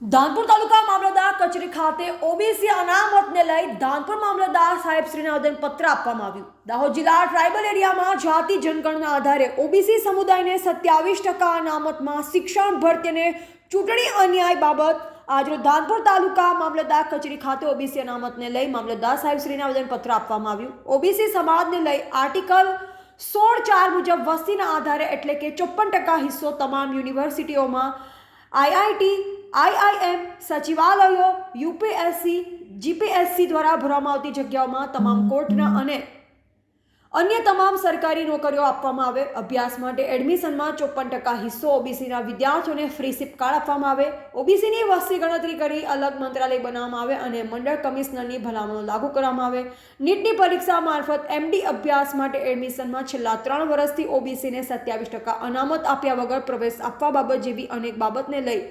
ધાનપુર તાલુકા મામલતદાર કચેરી ખાતે ઓબીસી અનામતને લઈ ધાનપુર મામલતદાર સાહેબશ્રીને આવેદનપત્ર આપવામાં આવ્યું. દાહોદ જિલ્લા ટ્રાઇબલ એરિયામાં જાતિ જનગણના આધારે ઓબીસી સમુદાયને સત્યાવીસ ટકા અનામતમાં શિક્ષણ ભરતી અને ચૂંટણી અન્યાય બાબત આજરોજ ધાનપુર તાલુકા મામલતદાર કચેરી ખાતે ઓબીસી અનામતને લઈ મામલતદાર સાહેબશ્રીને આવેદનપત્ર આપવામાં આવ્યું. ઓબીસી સમાજને લઈ આર્ટિકલ સોળ ચાર મુજબ વસ્તીના આધારે એટલે કે ચોપ્પન ટકા હિસ્સો તમામ યુનિવર્સિટીઓમાં આઈઆઈટી આઈઆઈએમ સચિવાલયો યુપીએસસી જીપીએસસી દ્વારા ભરવામાં આવતી જગ્યાઓમાં તમામ કોર્ટના અને અન્ય તમામ સરકારી નોકરીઓ આપવામાં આવે. અભ્યાસ માટે એડમિશનમાં ચોપન ટકા હિસ્સો ઓબીસીના વિદ્યાર્થીઓને ફ્રી સિપ કાર્ડ આપવામાં આવે. ઓબીસીની વસ્તી ગણતરી કરી અલગ મંત્રાલય બનાવવામાં આવે અને મંડળ કમિશનરની ભલામણો લાગુ કરવામાં આવે. નીટની પરીક્ષા મારફત એમડી અભ્યાસ માટે એડમિશનમાં છેલ્લા ત્રણ વર્ષથી ઓબીસીને સત્યાવીસ ટકા અનામત આપ્યા વગર પ્રવેશ આપવા બાબત જેવી અનેક બાબતને લઈ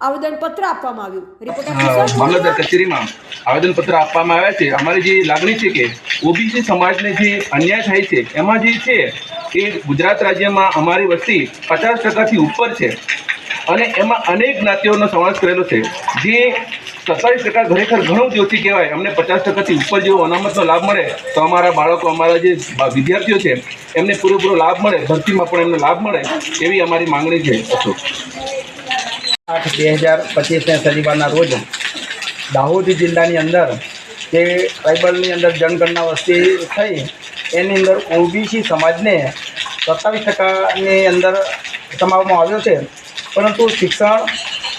આવેદનપત્ર આપવામાં આવ્યું. રિપોર્ટર કચેરીમાં. આવેદનપત્ર આપવામાં આવ્યા છે. અમારી જે લાગણી છે કે ઓબીસી સમાજને જે અન્યાય થાય છે, એમાં જે છે એ ગુજરાત રાજ્યમાં અમારી વસ્તી પચાસ ટકાથી ઉપર છે અને એમાં અનેક જ્ઞાતિઓનો સમાવેશ કરેલો છે. જે સત્તાવીસ ટકા ખરેખર ઘણું જ ઓછી કહેવાય. અમને પચાસ ટકાથી ઉપર જેવો અનામતનો લાભ મળે તો અમારા બાળકો, અમારા જે વિદ્યાર્થીઓ છે, એમને પૂરેપૂરો લાભ મળે ભરતીમાં પણ એમને લાભ મળે એવી અમારી માંગણી છે. અશોક આઠ બે હજાર પચીસને શનિવારના રોજ દાહોદ જિલ્લાની અંદર જે ટ્રાઇબલની અંદર જનગણના વસ્તી થઈ, એની અંદર ઓબીસી સમાજને સત્તાવીસ ટકાની અંદર સમાવવામાં આવ્યો છે. પરંતુ શિક્ષણ,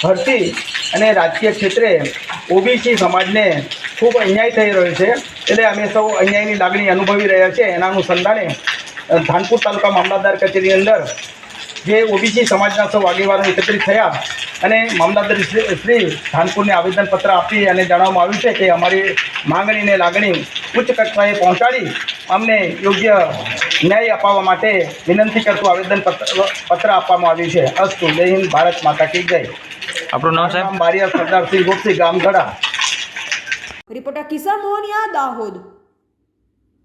ભરતી અને રાજકીય ક્ષેત્રે ઓબીસી સમાજને ખૂબ અન્યાય થઈ રહ્યો છે. એટલે અમે સૌ અન્યાયની લાગણી અનુભવી રહ્યા છે એના અનુસંધાને ધાનપુર તાલુકા મામલતદાર કચેરીની અંદર જે ઓબીસી સમાજના સૌ આગેવાનો એકત્રિત થયા અને મામલતદાર શ્રી ધાનપુરને આવેદનપત્ર આપી અને જણાવવામાં આવ્યું છે કે અમારી માંગણીને લાગણી ઉચ્ચ કક્ષાએ પહોંચાડી અમને યોગ્ય ન્યાય અપાવવા માટે વિનંતી કરતું આવેદનપત્ર પત્ર આપવામાં આવ્યું છે. અસ્તુ જય હિન્દ ભારત માતા કી જય. આપણું નામ સાહેબ? બારિયા સરદાર સિંહ ગોપસિંહ ગામગઢા રિપોર્ટર કિશન મોહનિયા દાહોદ.